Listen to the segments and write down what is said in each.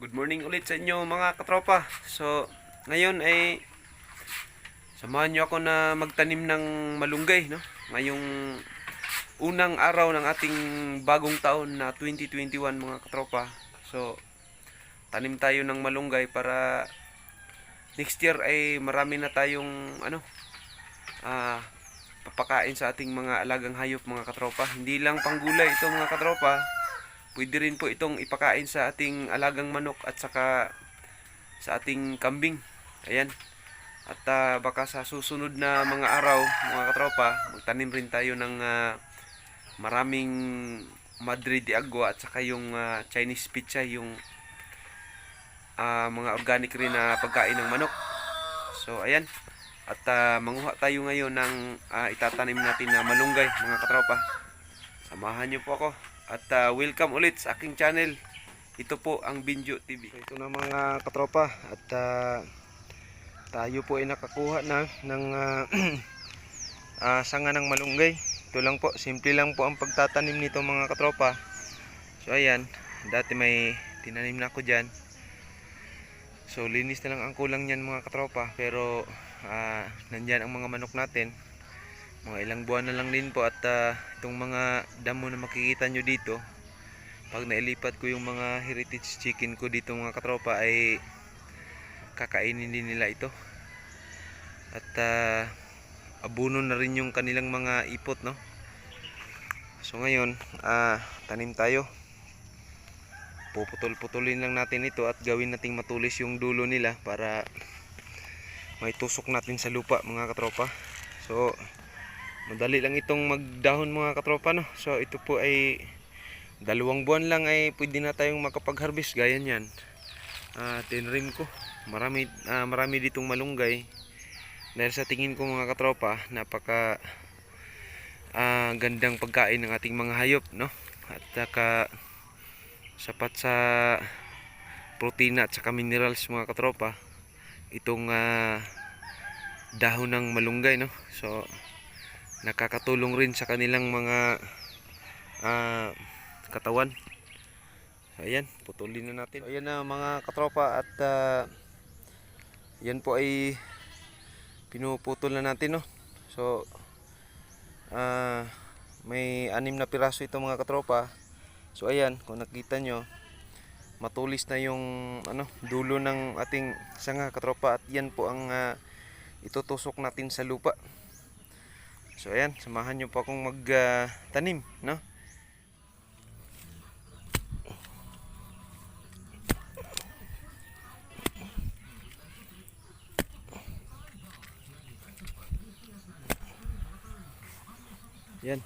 Good morning ulit sa inyo mga katropa. So, ngayon ay samahan nyo ako na magtanim ng malunggay, no? Ngayong unang araw ng ating bagong taon na 2021 mga katropa. So, tanim tayo ng malunggay para next year ay marami na tayong ano ah papakain sa ating mga alagang hayop mga katropa. Hindi lang panggulay ito mga katropa. Pwede rin po itong ipakain sa ating alagang manok at saka sa ating kambing. Ayan. At ah, baka sa susunod na mga araw, mga katropa, magtanim rin tayo ng ah, maraming Madrid de Agua at saka yung ah, Chinese pizza, yung ah, mga organic rin na pagkain ng manok. So, ayan. At ah, manguha tayo ngayon ng ah, itatanim natin na malunggay, mga katropa. Samahan niyo po ako. At ah, welcome ulit sa aking channel. Ito po ang Binjo TV. ito na mga katropa. At ah, tayo po ay nakakuha na ng ah, ah, sanga ng malunggay. Ito lang po. Simple lang po ang pagtatanim nito mga katropa. So ayan. Dati may tinanim na ako dyan. So linis na lang ang kulang niyan mga katropa. Pero ah, nandyan ang mga manok natin mga ilang buwan na lang din po at ah, itong mga damo na makikita nyo dito pag nailipat ko yung mga heritage chicken ko dito mga katropa ay kakainin din nila ito. At ah, abuno na rin yung kanilang mga ipot no? So ngayon ah, tanim tayo. Puputol-putulin lang natin ito at gawin nating matulis yung dulo nila para may tusok natin sa lupa mga katropa. So Madali lang itong magdahon mga katropa no. So ito po ay dalawang buwan lang ay pwede na tayong makapag-harvest gaya niyan. Ah, tinrim ko. Marami ah, marami ditong malunggay. Dahil sa tingin ko mga katropa, napaka ah, gandang pagkain ng ating mga hayop no. At saka sapat sa protina at saka minerals mga katropa itong ah, dahon ng malunggay no. So nakakatulong rin sa kanilang mga ah, katawan. Ayan, putulin na natin. So, ayan na mga katropa at ah, yan po ay pinuputol na natin no. So ah, may anim na piraso ito mga katropa. So ayan, kung nakita nyo matulis na yung ano dulo ng ating sanga katropa at yan po ang ah, itutusok natin sa lupa. So ayan, samahan nyo po akong magtanim, no? Yan.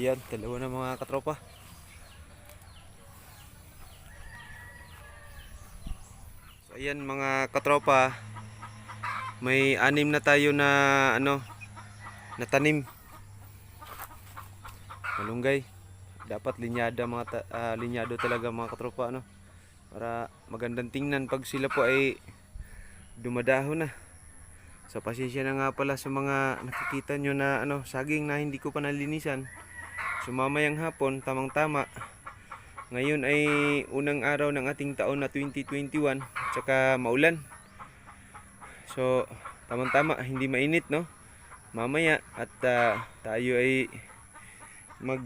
Ayan, dalawa na mga katropa. So ayan mga katropa, may anim na tayo na ano, na tanim. Malunggay. Dapat linyada mga ta- ah, linyado talaga mga katropa ano. Para magandang tingnan pag sila po ay dumadahon na. So pasensya na nga pala sa mga nakikita nyo na ano, saging na hindi ko pa nalinisan. So mamayang hapon, tamang-tama. Ngayon ay unang araw ng ating taon na 2021, tsaka maulan. So tamang-tama, hindi mainit no. Mamaya at ah, tayo ay mag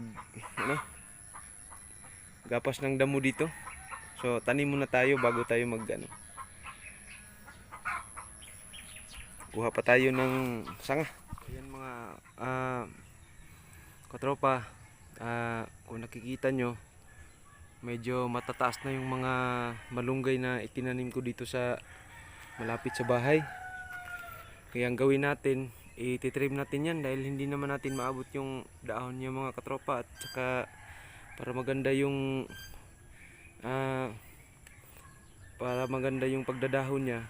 ano, gapas ng damo dito. So tanim muna tayo bago tayo mag ano. Kuha pa tayo ng sanga. Ayan mga ah, katropa, ah, kung nakikita nyo, medyo matataas na yung mga malunggay na itinanim ko dito sa malapit sa bahay. Kaya ang gawin natin, ititrim natin yan dahil hindi naman natin maabot yung dahon niya mga katropa at saka para maganda yung ah, para maganda yung pagdadahon niya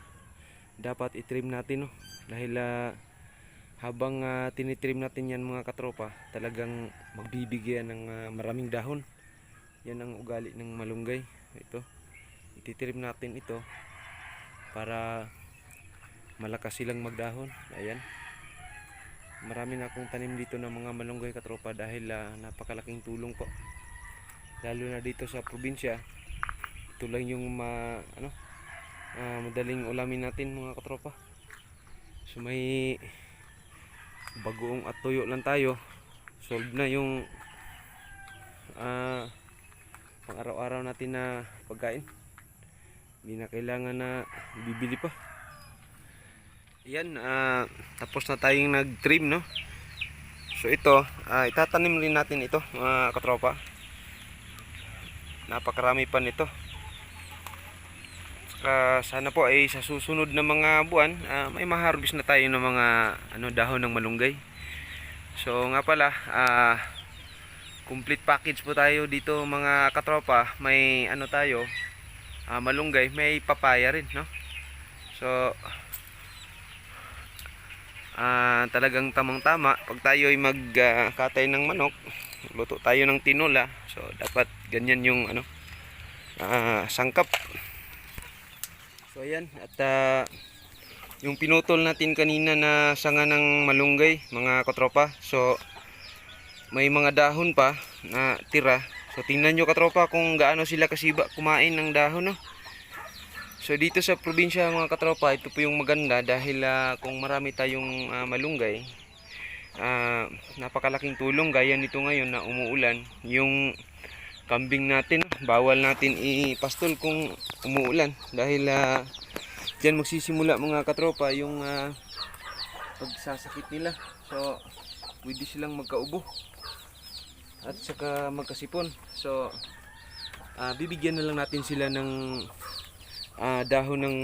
dapat itrim natin no dahil ah, habang ah, tinitrim natin yan mga katropa talagang magbibigyan ng ah, maraming dahon. Yan ang ugali ng malunggay. Ito ititrim natin ito para malakas silang magdahon. Ayan. Marami na akong tanim dito ng mga malunggay katropa dahil ah, napakalaking tulong po. Lalo na dito sa probinsya. Ito lang yung ma, ano, ah, madaling ulamin natin mga katropa. So may bagoong at tuyo lang tayo. Solve na yung ah, pang araw-araw natin na pagkain. Hindi na kailangan na bibili pa. Yan ah, tapos na tayong nag-trim no? So ito ah, itatanim rin natin ito mga katropa. Napakarami pa nito Saka sana po ay sa susunod na mga buwan ah, may maharbis na tayo ng mga ano dahon ng malunggay. So nga pala ah, complete package po tayo dito mga katropa. May ano tayo ah, malunggay may papaya rin no? So ah, talagang tamang tama pag tayo ay magkatay ng manok luto tayo ng tinola. So dapat ganyan yung ano ah, sangkap so ayan. At ah, yung pinutol natin kanina na sanga ng malunggay mga katropa. So may mga dahon pa na tira. So tingnan nyo katropa kung gaano sila kasiba kumain ng dahon no? So dito sa probinsya mga katropa, ito po yung maganda dahil ah, kung marami tayong ah, malunggay, ah, napakalaking tulong gaya nito ngayon na umuulan. Yung kambing natin, bawal natin ipastol kung umuulan. Dahil ah, diyan magsisimula mga katropa yung ah, pagsasakit nila. So pwede silang magkaubo. At saka magkasipon. So ah, bibigyan na lang natin sila ng ah, dahon ng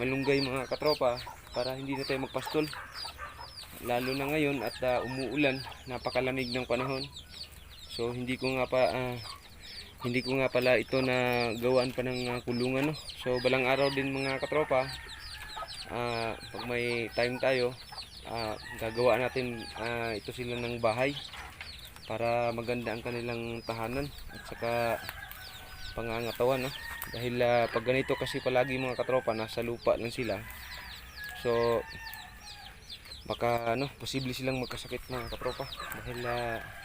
malunggay mga katropa para hindi na tayo magpastol. Lalo na ngayon at ah, umuulan. Napakalamig ng panahon so hindi ko nga pa ah, hindi ko nga pala ito na gawaan pa ng ah, kulungan no? So balang araw din mga katropa ah, pag may time tayo ah, gagawa natin ah, ito sila ng bahay para maganda ang kanilang tahanan at saka pangangatawan no? Dahil ah, pag ganito kasi palagi mga katropa nasa lupa lang sila. So baka ano posible silang magkasakit mga katropa. Dahil ah,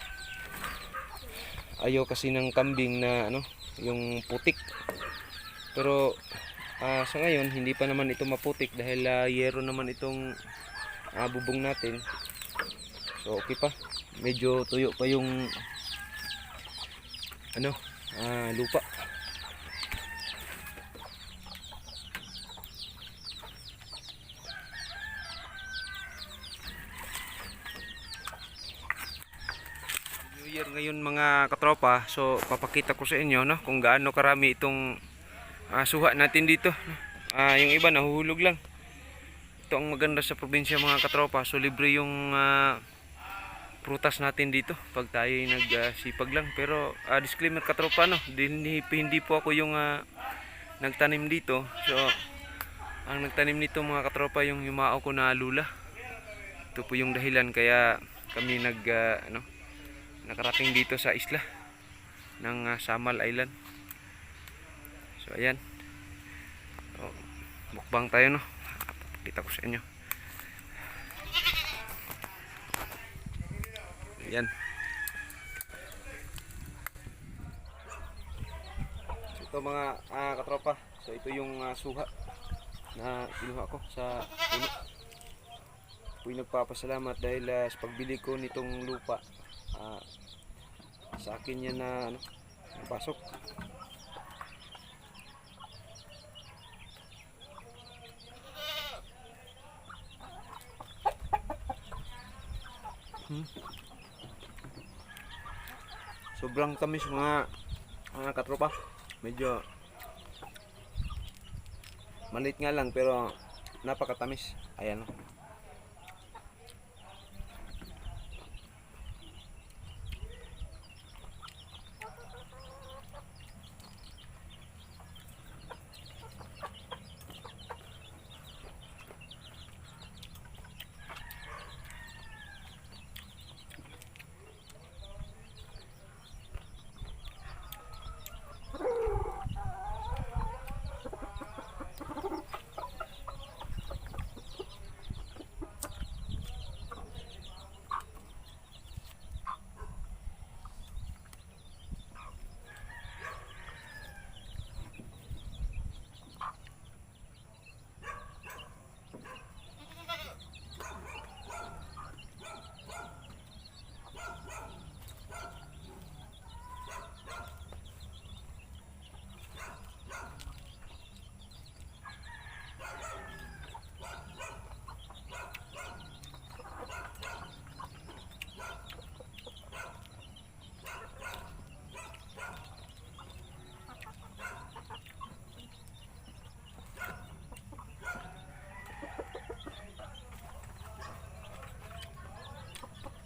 ayaw kasi ng kambing na ano yung putik. Pero ah, sa ngayon hindi pa naman ito maputik dahil ah, yero naman itong ah, bubong natin. So okay pa. Medyo tuyo pa yung ano ah, lupa New Year ngayon mga katropa. So papakita ko sa inyo no kung gaano karami itong ah, suha natin dito. no. Ah, yung iba nahuhulog lang. Ito ang maganda sa probinsya mga katropa. So libre yung ah, prutas natin dito pag tayo nagsipag lang. Pero ah, disclaimer katropa no, hindi, hindi po ako yung ah, nagtanim dito. So ang nagtanim nito mga katropa yung yumao ko na lula. Ito po yung dahilan kaya kami nag ah, ano nakarating dito sa isla ng ah, Samal Island. So ayan. So, mukbang tayo no. Pakita ko sa inyo. Ayan. Ito mga ah, katropa. So ito yung ah, suha na kinuha ko sa puno. Yung nagpapasalamat dahil ah, sa pagbili ko nitong lupa ah, sa akin yan na ano, napasok. Hmm. Sobrang tamis mga mga katropa. Medyo maliit nga lang pero napakatamis. Ayan. oh.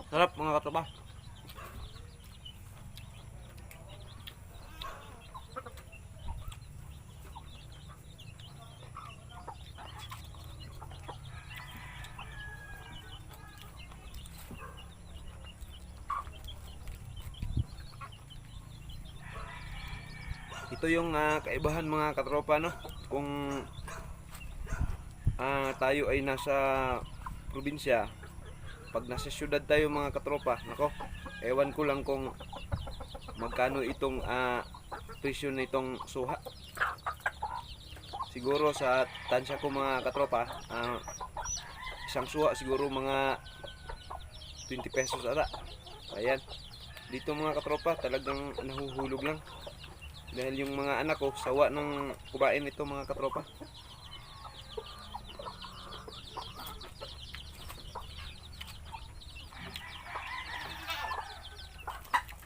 Sarap mga katropa. Ito yung ah, kaibahan mga katropa no. Kung ah, tayo ay nasa probinsya, pag nasa syudad tayo mga katropa, nako, ewan ko lang kung magkano itong ah, presyo nitong suha. Siguro sa tansya ko mga katropa, ah, isang suha siguro mga 20 pesos ata. Ayan. Dito mga katropa, talagang nahuhulog lang. Dahil yung mga anak ko, sawa ng kubain ito mga katropa.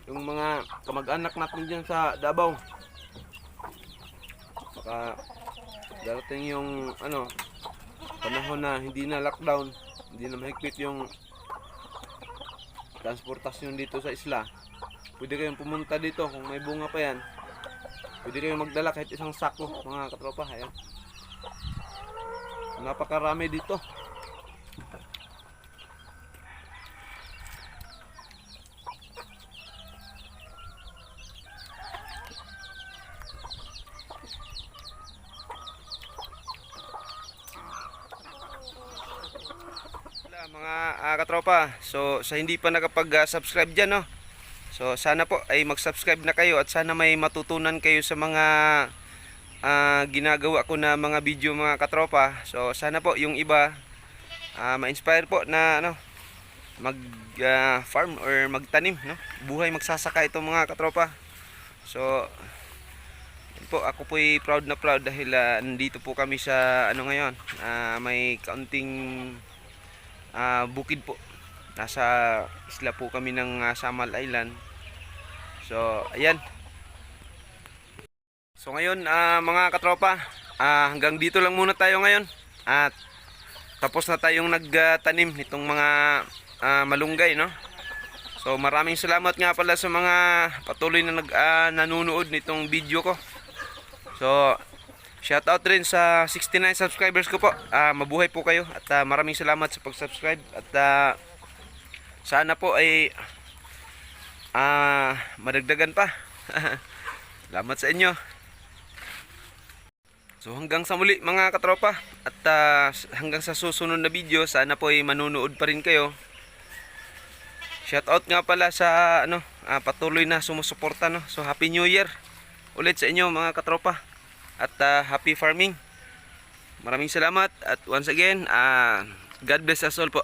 Yung mga kamag-anak natin dyan sa Davao. Baka darating yung ano, panahon na hindi na lockdown, hindi na mahigpit yung transportasyon dito sa isla. Pwede kayong pumunta dito kung may bunga pa yan. Pwede kayong magdala kahit isang sako mga katropa. Ayan. Napakarami dito. Wala, mga ah, katropa. So sa hindi pa nakapag-subscribe diyan no. So sana po ay mag-subscribe na kayo at sana may matutunan kayo sa mga ah, ginagawa ko na mga video mga katropa. So sana po yung iba ah, ma-inspire po na ano mag ah, farm or magtanim no. Buhay magsasaka ito mga katropa. So po ako po proud na proud dahil ah, nandito po kami sa ano ngayon. ah, may kaunting ah, bukid po. Nasa isla po kami ng ah, Samal Island. So, ayan. So ngayon, ah, mga katropa, ah, hanggang dito lang muna tayo ngayon. At tapos na tayong nagtanim nitong mga ah, malunggay, no? So maraming salamat nga pala sa mga patuloy na nag ah, nanonood nitong video ko. So shout out rin sa 69 subscribers ko po. Ah, mabuhay po kayo at ah, maraming salamat sa pag-subscribe at ah, sana po ay ah, madagdagan pa. salamat sa inyo. So hanggang sa muli mga katropa at ah, hanggang sa susunod na video sana po ay manunood pa rin kayo. Shout out nga pala sa ano ah, patuloy na sumusuporta no. So happy new year ulit sa inyo mga katropa at ah, happy farming. Maraming salamat at once again ah, God bless us all po.